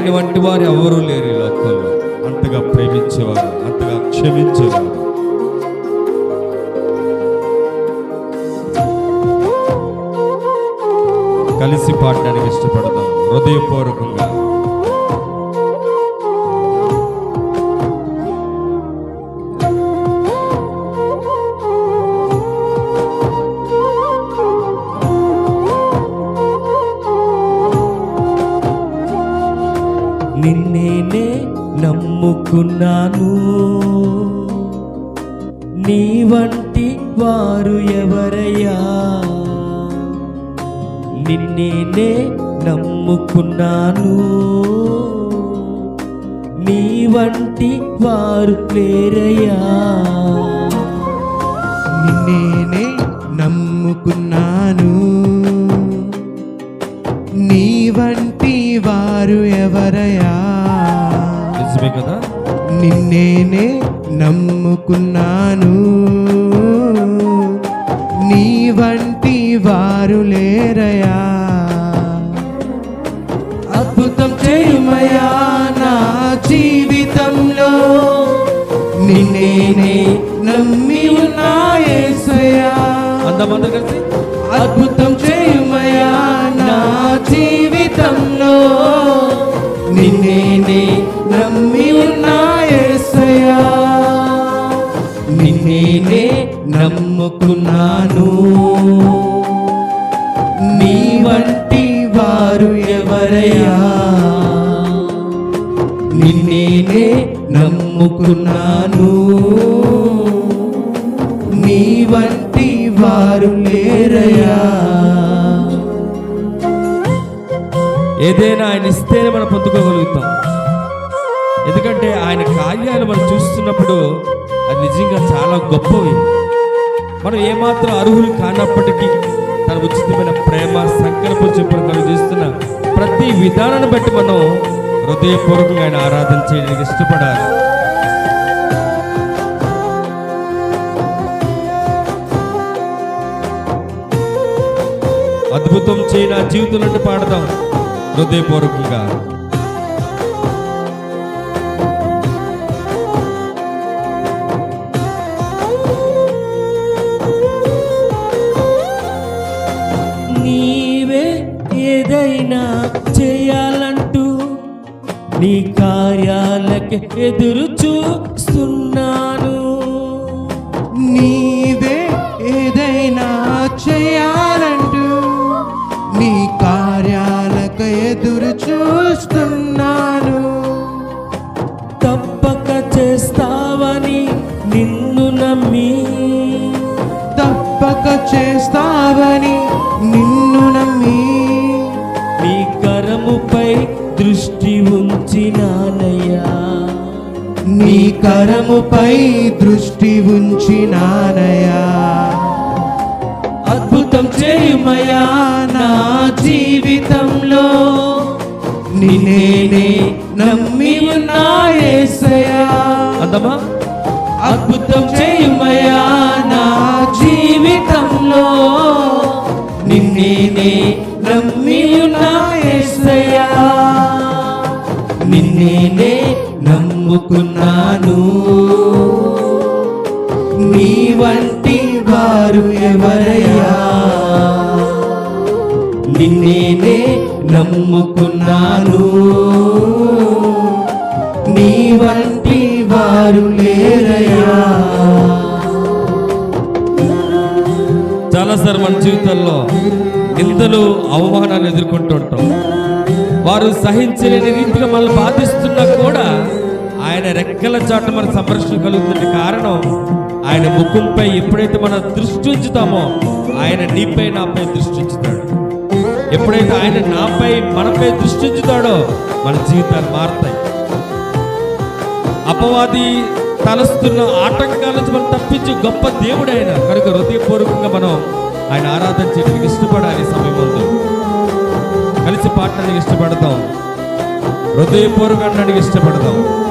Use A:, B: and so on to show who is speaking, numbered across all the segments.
A: ఆయన వంటి వారు ఎవరూ లేరు ఈ లోకంలో. అంతగా ప్రేమించేవారు అంతగా క్షమించేవారు. కలిసి పాడడానికి ఇష్టపడతాం. హృదయపూర్వకంగా.
B: నమ్ముకున్నాను. నీ వంటి వారు ఎవరయ్యా? నిన్నేనే నమ్ముకున్నాను. నీ వంటి వారు లేరయ్యా
C: నిన్నేనే నిన్నేనే నమ్ముకున్నాను. నీ వంటి వారు లేరయా. అద్భుతం చేయుమయా నా జీవితంలో. నిన్నేనే నమ్మి ఉన్నాయేసయా
A: అందమందరు కలిసి.
C: అద్భుతం చేయుమయా నమ్ముకున్నాను. నీ వంటి వారు ఎవరయ్యా? నిన్నేనే నమ్ముకున్నాను. నీ వంటి వారు లేరయ్యా.
A: ఏదైనా ఆయన ఇస్తేనే మనం పొందుకోగలుగుతాం. ఎందుకంటే ఆయన కార్యాలు మనం చూస్తున్నప్పుడు అది నిజంగా చాలా గొప్పవి. మనం ఏమాత్రం అర్హులు కానప్పటికీ తన ఉచితమైన ప్రేమ సంకల్ప చెప్పులు మనం చూస్తున్న ప్రతి విధానాన్ని బట్టి మనం హృదయపూర్వకంగా ఆయన ఆరాధన చేయడానికి ఇష్టపడాలి. అద్భుతం చేయి నా జీవితంలో అంటే పాడదాం. హృదయపూర్వకంగా.
B: ఏదైనా చేయాలంటూ నీ కార్యాలకి ఎదురు చూస్తున్నాను.
C: నీవే ఏదైనా చేయాలంటూ నీ కార్యాలకు ఎదురు చూస్తున్నాను.
B: తప్పక చేస్తావని నిన్ను నమ్మి.
C: తప్పక చేస్తావని నిన్ను
B: కరముపై దృష్టి
C: ఉంచినానయా. అద్భుతం చేయుమయా నా జీవితంలో. నిన్నేనే నమ్మి ఉన్నాయేసయా
A: అందమా
C: అద్భుతం చేయుమయా నా జీవితంలో. నిన్నేనే నమ్ముకున్నాను నీ వంటి వారు ఎవరయ్యా? నిన్నేనే నమ్ముకున్నాను. నీ వంటి వారు లేరయ్యా.
A: చాలాసార్లు మన జీవితంలో నిందలు అవమానాలు ఎదుర్కొంటూ ఉంటాం వారు సహించలేని రీతిగా మనల్ని బాధిస్తున్నా కూడా ఆయన రెక్కల చాట మన సంరక్షణ కలుగుతుంది కారణం ఆయన ముఖంపై ఎప్పుడైతే మనం దృష్టి ఉంచుతామో ఆయన నీపై నాపై దృష్టి ఉంచుతాడు. ఎప్పుడైతే ఆయన నాపై మనపై దృష్టి ఉంచుతాడో మన జీవితాలు మారుతాయి. అపవాది తలస్తున్న ఆటంకాల నుంచి మనం తప్పించే గొప్ప దేవుడు ఆయన. కనుక హృదయపూర్వకంగా మనం ఆయన ఆరాధన చేయడానికి ఇష్టపడాలి సమయం ముందు. కలిసి పాడడానికి ఇష్టపడతాం. హృదయపూర్వకంగా ఇష్టపడతాం.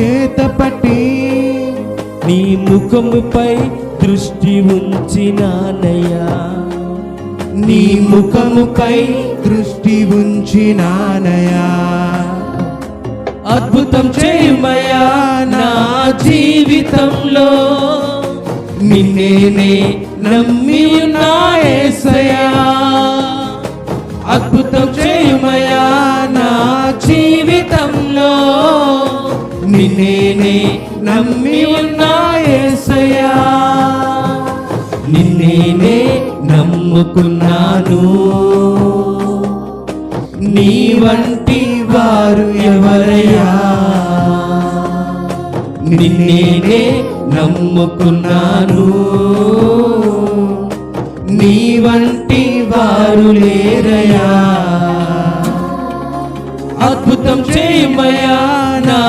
C: చేతపట్టి
B: నీ ముఖముపై దృష్టి ఉంచినానయ్యా.
C: నీ ముఖముపై దృష్టి ఉంచినానయా
B: అద్భుతం చేయమయ్యా నా జీవితంలో.
C: నిన్నేనే నమ్మి ఉన్నాయేసయా
B: అద్భుతం చేయమయ్యా నా జీవితం
C: నిన్నేనే నమ్మి ఉన్నాయేసయా నిన్నేనే నమ్ముకున్నాను. నీ వంటి వారు ఎవరయ్యా? నిన్నేనే నమ్ముకున్నాను. నీ వంటి వారు లేరయా
B: అద్భుతం చేయమయా నా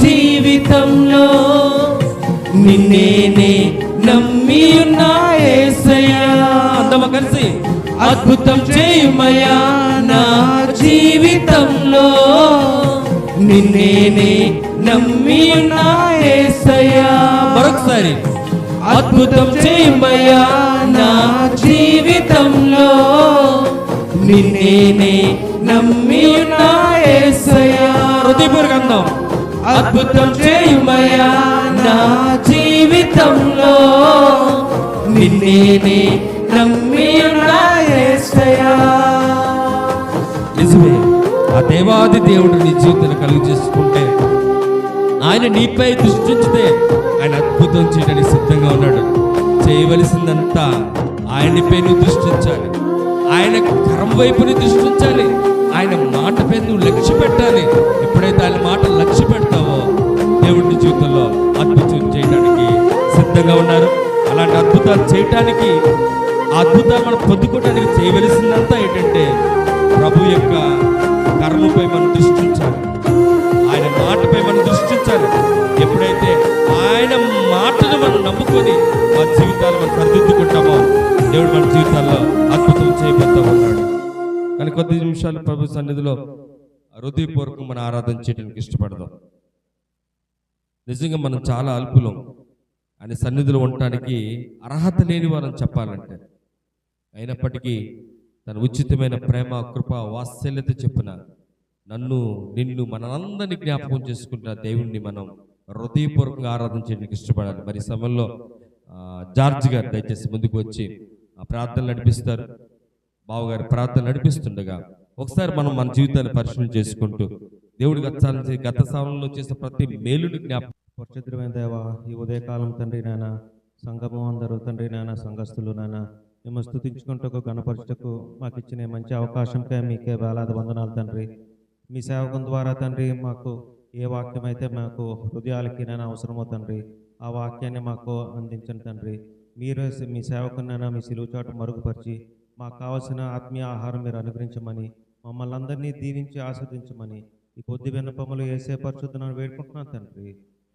B: జీవితంలో
C: నిన్నేనే
B: నమ్మి ఉన్నాయేసయ్యా అందమ కలిసి అద్భుతం చేయమయ్యా. నా జీవితంలో
C: నిన్నేనే
B: నమ్మి ఉన్నాయేసయ్యా మరొకసారి అద్భుతం చేయమయా నా జీవితంలో
C: నిన్నేనే
B: నమ్మి ఉన్నాయేసయ్యా హృదయపూర్వకంగా అద్భుతం చేయమయ్యా నా జీవితంలో.
C: నిన్నే
B: నమ్మి
A: నిజమే ఆ దేవాది దేవుడు నీ జీవితాన్ని కలుగు చేసుకుంటే ఆయన నీపై దృష్టించితే ఆయన అద్భుతం చేయడానికి సిద్ధంగా ఉన్నాడు. చేయవలసిందంతా ఆయనపై నువ్వు దృష్టించాలి ఆయన కరం వైపు దృష్టించాలి ఆయన మాట ఆయన నువ్వు లక్ష్య పెట్టాలి. ఎప్పుడైతే ఆయన మాట లక్ష్య పెడతావో దేవుడి జీవితంలో అద్భుతం చేయడానికి సిద్ధంగా ఉన్నారు. అలాంటి అద్భుతాలు చేయటానికి అద్భుతాలు మనం పొందుకోవడానికి చేయవలసిందంతా ఏంటంటే నిమిషాలు ప్రభు సన్నిధిలో హృదయపూర్వకం మనం ఆరాధన చేయడానికి ఇష్టపడదాం. నిజంగా మనం చాలా అల్పులం. ఆయన సన్నిధిలో ఉండటానికి అర్హత లేని వారని చెప్పాలంటే. అయినప్పటికీ తన ఉచితమైన ప్రేమ కృప వాత్సల్యత చెప్పున నన్ను నిన్ను మనందరినీ జ్ఞాపకం చేసుకుంటున్న దేవుణ్ణి మనం హృదయపూర్వకంగా ఆరాధన చేయడానికి ఇష్టపడాలి. మరి సమయంలో ఆ, జార్జ్ గారు దయచేసి ముందుకు వచ్చి ఆ ప్రార్థనలు నడిపిస్తారు. బావగారు ప్రార్థన నడిపిస్తుండగా ఒకసారి మనం మన జీవితాన్ని పరిశీలన చేసుకుంటూ దేవుడు గత గత సమయంలో చేసిన ప్రతి మేలుని జ్ఞాపకం
D: పరిశుద్ధమైన దేవ ఈ ఉదయకాలం తండ్రి నాయన సంగమం అందరూ తండ్రి నాయన సంఘస్థులు నాయన మేము స్థుతించుకుంటకు గణపరచుటకు మాకు ఇచ్చిన మంచి అవకాశంకే మీకే వేలాది వందనాలు తండ్రి. మీ సేవకం ద్వారా తండ్రి మాకు ఏ వాక్యం అయితే మాకు హృదయాలకి నేను అవసరమో తండ్రి ఆ వాక్యాన్ని మాకు అందించండి తండ్రి. మీరే మీ సేవకునైనా మీ సిలువు చాటు మరుగుపరిచి మాకు కావలసిన ఆత్మీయ ఆహారం మీరు అనుగ్రహించమని మమ్మల్ని అందరినీ దీవించి ఆస్వాదించమని ఈ కొద్ది వెన్నపమ్మలు వేసే పరిశుద్ధనని వేడుకుంటున్నాను తండ్రి.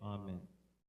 D: ఆమె